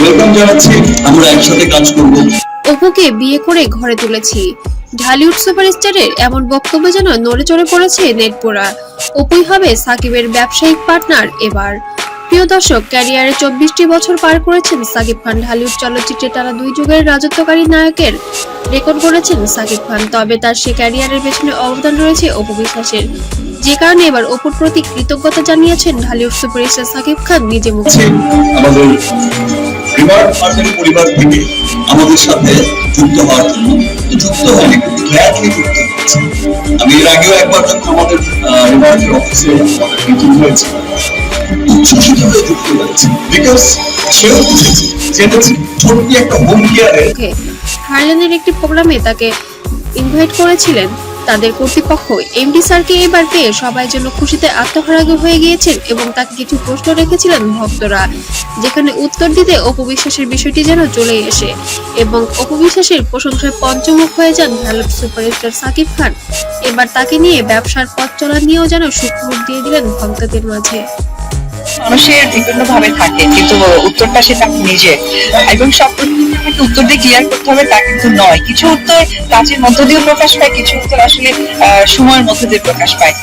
Welcome জানাচ্ছি আমরা একসাথে কাজ করব। অপুকে বিয়ে করে ঘরে তুলেছি। ঢালিউড সুপারস্টারের এমন বক্তব্য যেন নড়ে চড়ে পড়েছে নেটপোড়া। অপুই হবে সাকিবের ব্যবসায়িক পার্টনার এবার। প্রিয় দর্শক ক্যারিয়ারে চব্বিশটি বছর পার করেছেন সাকিব খান। ঢালিউড চলচ্চিত্রে তারা দুই যুগের রাজত্বকারী নায়কের রেকর্ড করেছেন সাকিব খান। তবে তার সে ক্যারিয়ারের পেছনে অবদান রয়েছে অপু বিশ্বাসের। যে কারণে এবার অপুর প্রতি কৃতজ্ঞতা জানিয়েছেন ঢালিউড সুপারস্টার সাকিব খান নিজে মুখে আমাদের পরিবার থেকে আমাদের সাথে যুক্ত হওয়ার জন্য যুক্ত হয়নি কিন্তু যুক্ত হয়েছে। আমি এর আগেও একবার যখন আমাদের রিভারের অফিসে মিটিং হয়েছে। হয়ে একটি প্রোগ্রামে তাকে ইনভাইট করেছিলেন। তাদের কর্তৃপক্ষ এমডি স্যারকে এবার পেয়ে সবাই যেন খুশিতে আত্মহারাগ হয়ে গিয়েছেন এবং তাকে কিছু প্রশ্ন রেখেছিলেন ভক্তরা, যেখানে উত্তর দিতে অপবিশ্বাসের বিষয়টি যেন চলে এসে এবং অপবিশ্বাসের প্রশংসায় পঞ্চমুখ হয়ে যান ভারত সুপারস্টার সাকিব খান। এবার তাকে নিয়ে ব্যবসার পথ চলা নিয়েও যেন সুখমুখ দিয়ে দিলেন ভক্তদের মাঝে। মানুষের বিভিন্ন ভাবে থাকে, কিন্তু উত্তরটা সেটা নিজে এবং সব আমাকে উত্তর দিয়ে ক্লিয়ার করতে হবে, তা কিন্তু নয়। কিছু উত্তর কাজের মধ্য দিয়েও প্রকাশ পায়, কিছু উত্তর আসলে সময়ের মধ্য দিয়ে প্রকাশ পায়।